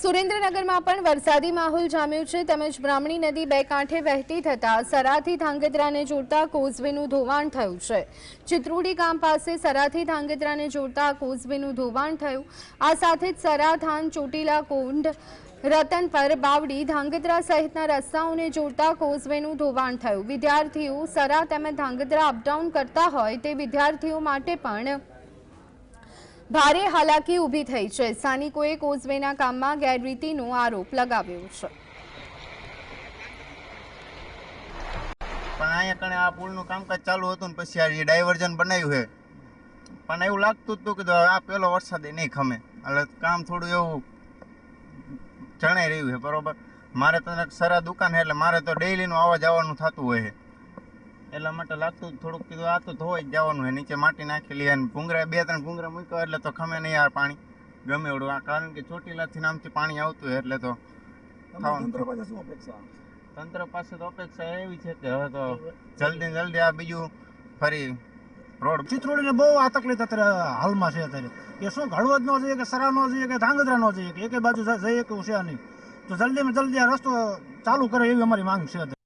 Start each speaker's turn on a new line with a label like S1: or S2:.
S1: સુરેન્દ્રનગરમાં પણ વરસાદી માહોલ જામ્યો છે. તેમજ બ્રાહ્મણી નદી બે કાંઠે વહેતી થતા સરાથી ધાંગધ્રાને જોડતા કોઝવેનું ધોવાણ થયું છે. ચિત્રોડી ગામ પાસે સરાથી ધાંગધ્રાને જોડતા કોઝવેનું ધોવાણ થયું. આ સાથે જ સરાધાન ચોટીલા કોંડ રતનપર બાવડી, ધાંગધ્રા સહિતના રસ્તાઓને જોડતા કોઝવેનું ધોવાણ થયું. વિદ્યાર્થીઓ સરા તેમજ ધાંગધ્રા અપડાઉન કરતા હોય તે વિદ્યાર્થીઓ માટે પણ ભારે હાલાકી ઊભી થઈ છે. સ્થાનિકોએ કોઝવેના કામમાં ગેરરીતિનો આરોપ લગાવ્યો છે.
S2: પણ અહીંયા કણે આ પુલનું કામકાજ ચાલુ હતું ને પછી આ ડાયવર્ઝન બનાવ્યું છે, પણ એવું લાગતું હતું કે આ પેલો વરસાદ નહીં ખમે. એટલે કામ થોડું એવું જણાઈ રહ્યું છે, બરોબર? મારે તો સરા દુકાન છે, એટલે મારે તો ડેઈલીનું આવવા જવાનું થતું હોય છે. એટલા માટે લાગતું થોડુંક કીધું આ તો ધોઈ જ જવાનું હોય નીચે માટી નાખેલી અને ભૂંગરા બે ત્રણ ભૂંગરા મૂક્યો એટલે તો ખમે નહીં યાર પાણી. ગમે એવડું આ કારણ કે ચોટીલાથી નામથી પાણી આવતું હોય એટલે તો
S3: તંત્ર પાસે અપેક્ષા?
S2: તંત્ર પાસે તો અપેક્ષા એવી છે કે હવે તો જલ્દી જલ્દી આ બીજું ફરી રોડ
S3: ચિત્રોડીને બહુ આ તકલીફ અત્યારે હાલમાં છે અત્યારે. કે શું ઘડવદ નો જોઈએ કે સરા નો જોઈએ કે ધાંગધ્રા નો જોઈએ કે એકે બાજુ જઈએ કે છે નહીં તો જલ્દીમાં જલ્દી આ રસ્તો ચાલુ કરે એવી અમારી માંગ છે